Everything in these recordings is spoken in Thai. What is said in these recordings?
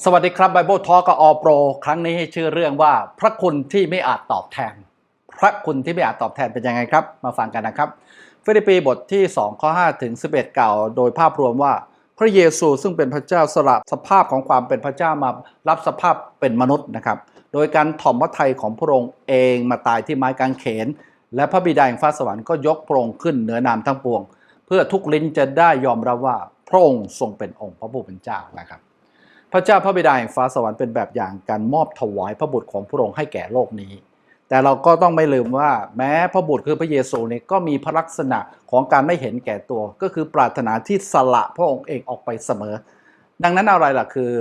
สวัสดีครับไบเบิลทอ k กับอโปรครั้งนี้ให้ชื่อเรื่องว่า พระคุณที่ไม่อาจตอบแทน พระคุณที่ไม่อาจตอบแทนเป็นยังไงครับ มาฟังกันนะครับ ฟิลิปปีบทที่2ข้อ5ถึง11 กล่าว โดยภาพรวมว่า พระเยซูซึ่งเป็นพระเจ้าสละสภาพของความเป็นพระเจ้ามารับสภาพเป็นมนุษย์นะครับ โดยการถ่อมพระทัยของพระองค์เองมาตายที่ไม้กางเขน และพระบิดาแห่งฟ้าสวรรค์ก็ยกพระองค์ขึ้นเหนือนามทั้งปวง เพื่อทุกลิ้นจะได้ยอมรับว่าพระองค์ทรงเป็นองค์พระผู้เป็นเจ้านะครับ พระเจ้าพระบิดาแห่งฟ้าสวรรค์เป็นแบบอย่างการมอบถวายพระบุตรของพระองค์ให้แก่โลกนี้ แต่เราก็ต้องไม่ลืมว่า แม้พระบุตรคือพระเยซูเนี่ยก็มีพระลักษณะของการไม่เห็นแก่ตัว ก็คือปรารถนาที่สละพระองค์เองออกไปเสมอ ดังนั้นอะไรล่ะคือ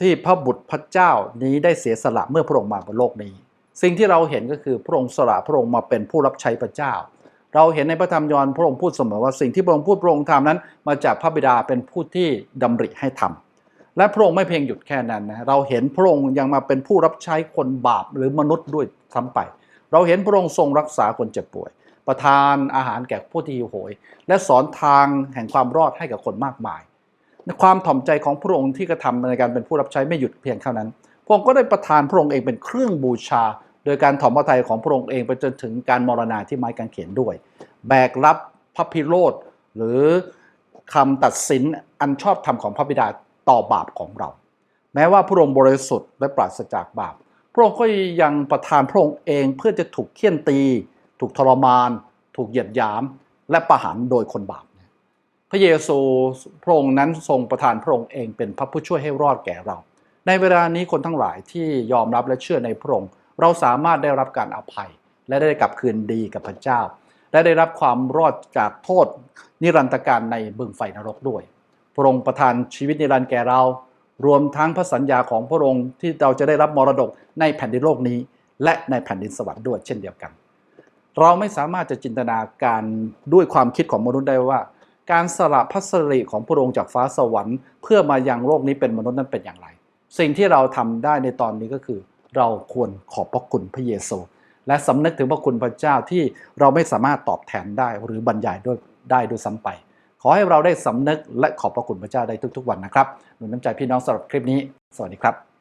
ที่พระบุตรพระเจ้านี้ได้เสียสละเมื่อพระองค์มาบนโลกนี้ สิ่งที่เราเห็นก็คือพระองค์สละพระองค์มาเป็นผู้รับใช้พระเจ้า เราเห็นในพระธรรมยอห์นพระองค์พูดเสมอว่าสิ่งที่พระองค์พูดพระองค์ทำนั้น มาจากพระบิดาเป็นผู้ที่ดำริให้ทำ และพระองค์ไม่เพียงหยุดแค่นั้นนะเราเห็นพระองค์ยังมาเป็นผู้รับใช้คนบาปหรือมนุษย์ด้วยซ้ำไป เราเห็นพระองค์ทรงรักษาคนเจ็บป่วย ประทานอาหารแก่ผู้ที่หิวโหย และสอนทางแห่งความรอดให้กับคนมากมายความถ่อมใจของพระองค์ที่กระทำในการเป็นผู้รับใช้ไม่หยุดเพียงเท่านั้น พระองค์ก็ได้ประทานพระองค์เองเป็นเครื่องบูชา โดยการถ่อมพระทัยของพระองค์เองไปจนถึงการมรณาที่ไม้กางเขนด้วย แบกรับพระพิโรธหรือคำตัดสินอันชอบธรรมของพระบิดา ต่อบาปของเรา แม้ว่าพระองค์บริสุทธิ์และปราศจากบาป พระองค์ก็ยังประทานพระองค์เองเพื่อจะถูกเคี่ยนตี ถูกทรมาน ถูกเหยียดหยาม และประหารโดยคนบาป พระเยซูพระองค์นั้นทรงประทานพระองค์เองเป็นพระผู้ช่วยให้รอดแก่เรา ในเวลานี้คนทั้งหลายที่ยอมรับและเชื่อในพระองค์ เราสามารถได้รับการอภัย และได้กลับคืนดีกับพระเจ้าและได้รับความรอดจากโทษนิรันตการในบึงไฟนรกด้วย พระองค์ประทานชีวิตนิรันดร์แก่เรา รวมทั้งพระสัญญาของพระองค์ที่เราจะได้รับมรดกในแผ่นดินโลกนี้ และในแผ่นดินสวรรค์ด้วยเช่นเดียวกัน เราไม่สามารถจะจินตนาการด้วยความคิดของมนุษย์ได้ว่า การสละพระสิริของพระองค์จากฟ้าสวรรค์ เพื่อมายังโลกนี้เป็นมนุษย์นั้นเป็นอย่างไร สิ่งที่เราทำได้ในตอนนี้ก็คือ เราควรขอบพระคุณพระเยซู และสำนึกถึงพระคุณพระเจ้าที่เราไม่สามารถตอบแทนได้หรือบรรยายด้วยได้ด้วยซ้ำไป ขอให้เราได้สำนึกและขอบพระคุณพระเจ้าได้ทุกๆวันนะครับหนุนน้ำใจพี่น้องสำหรับคลิปนี้ สวัสดีครับ